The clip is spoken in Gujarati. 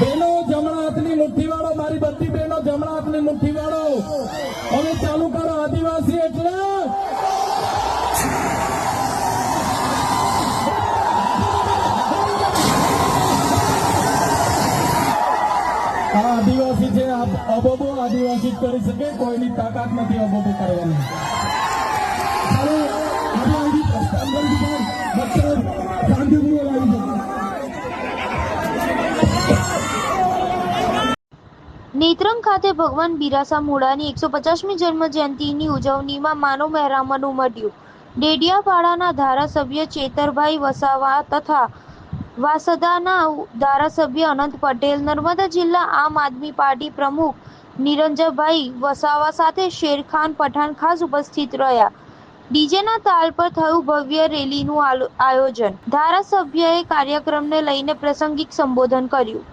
બહેનો જમણા હાથની મુઠ્ઠી વાળો મારી બધી બહેનો જમણા હાથની મુઠ્ઠી વાળો હવે ચાલુ કરો આદિવાસી એટલે. આ આદિવાસી છે અબોબો આદિવાસી કરી શકે, કોઈની તાકાત નથી અબોબો કરવાની. નેત્રંગ ખાતે ભગવાન બિરાસા મુળાની એકસો પચાસમી જન્મ જયંતિની ઉજવણીમાં માનવ મહેરામણ ઉમટ્યું. ડેડિયાપાડાના ધારાસભ્ય ચેતરભાઈ વસાવા તથા વાસદાના ધારાસભ્ય અનંત પટેલ, નર્મદા જિલ્લા આમ આદમી પાર્ટી પ્રમુખ નિરંજનભાઈ વસાવા સાથે શેરખાન પઠાણ ખાસ ઉપસ્થિત રહ્યા. ડીજેના તાલ પર થયું ભવ્ય રેલીનું આયોજન. ધારાસભ્યએ કાર્યક્રમને લઈને પ્રાસંગિક સંબોધન કર્યું.